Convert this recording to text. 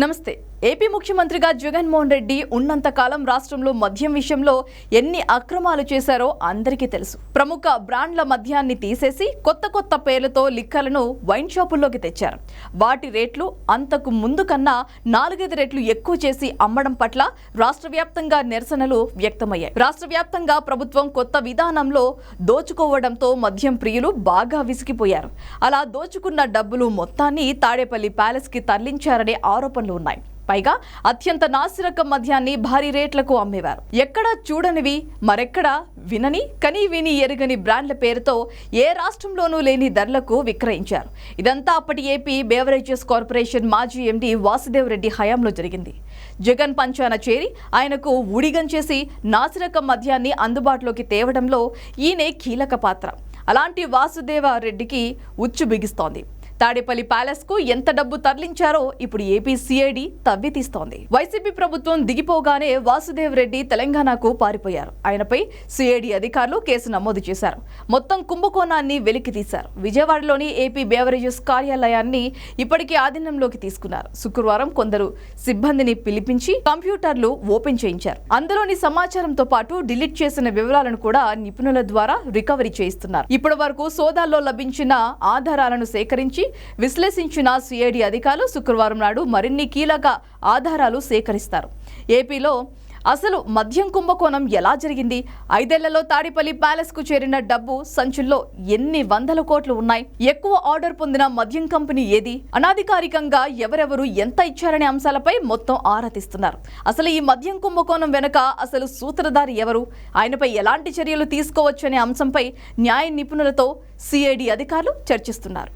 నమస్తే. ఏపీ ముఖ్యమంత్రిగా జగన్మోహన్ రెడ్డి ఉన్నంతకాలం రాష్ట్రంలో మద్యం విషయంలో ఎన్ని అక్రమాలు చేశారో అందరికీ తెలుసు. ప్రముఖ బ్రాండ్ల మద్యాన్ని తీసేసి కొత్త కొత్త పేర్లతో లిక్కర్లను వైన్ షాపుల్లోకి తెచ్చారు. వాటి రేట్లు అంతకు ముందు కన్నా నాలుగైదు రెట్లు ఎక్కువ చేసి అమ్మడం పట్ల రాష్ట్ర వ్యాప్తంగా నిరసనలు వ్యక్తమయ్యాయి. రాష్ట్ర వ్యాప్తంగా ప్రభుత్వం కొత్త విధానంలో దోచుకోవడంతో మద్యం ప్రియులు బాగా విసిగిపోయారు. అలా దోచుకున్న డబ్బులు మొత్తాన్ని తాడేపల్లి ప్యాలెస్కి తరలించారనే ఆరోపణలు ఉన్నాయి. పైగా అత్యంత నాసిరకం మద్యాన్ని భారీ రేట్లకు అమ్మేవారు. ఎక్కడా చూడనివి మరెక్కడా వినని కని విని ఎరుగని బ్రాండ్ల పేరుతో ఏ రాష్ట్రంలోనూ లేని ధరలకు విక్రయించారు. ఇదంతా అప్పటి ఏపీ బేవరేజెస్ కార్పొరేషన్ మాజీ ఎండీ వాసుదేవ్ రెడ్డి హయాంలో జరిగింది. జగన్ పంచాన చేరి ఆయనకు ఊడిగం చేసి నాసిరకం మద్యాన్ని అందుబాటులోకి తేవడంలో ఈయనే కీలక పాత్ర. అలాంటి వాసుదేవ రెడ్డికి ఉచ్చు బిగిస్తోంది. తాడేపల్లి ప్యాలెస్కు ఎంత డబ్బు తరలించారో ఇప్పుడు ఏపీ సిఐడి తవ్వి తీస్తోంది. వైసీపీ ప్రభుత్వం దిగిపోగానే వాసుదేవ్ రెడ్డి తెలంగాణకు పారిపోయారు. ఆయనపై సిఐడి అధికారులు కేసు నమోదు చేశారు. మొత్తం కుంభకోణాన్ని వెలికి తీశారు. విజయవాడలోని ఏపీ బేవరేజెస్ కార్యాలయాన్ని ఇప్పటికే ఆధీనంలోకి తీసుకున్నారు. శుక్రవారం కొందరు సిబ్బందిని పిలిపించి కంప్యూటర్లు ఓపెన్ చేయించారు. అందులోని సమాచారంతో పాటు డిలీట్ చేసిన వివరాలను కూడా నిపుణుల ద్వారా రికవరీ చేయిస్తున్నారు. ఇప్పటి వరకు సోదాల్లో లభించిన ఆధారాలను సేకరించి విశ్లేషించిన సిఐడి అధికారులు శుక్రవారం నాడు మరిన్ని కీలక ఆధారాలు సేకరిస్తారు. ఏపీలో అసలు మద్యం కుంభకోణం ఎలా జరిగింది? ఐదేళ్ళలో తాడిపల్లి ప్యాలెస్కు చేరిన డబ్బు సంచుల్లో ఎన్ని వందల కోట్లు ఉన్నాయి? ఎక్కువ ఆర్డర్ పొందిన మద్యం కంపెనీ ఏది? అనాధికారికంగా ఎవరెవరు ఎంత ఇచ్చారనే అంశాలపై మొత్తం ఆరాధిస్తున్నారు అసలు ఈ మద్యం కుంభకోణం వెనుక అసలు సూత్రధారి ఎవరు? ఆయనపై ఎలాంటి చర్యలు తీసుకోవచ్చనే అంశంపై న్యాయ నిపుణులతో సిఐడి అధికారులు చర్చిస్తున్నారు.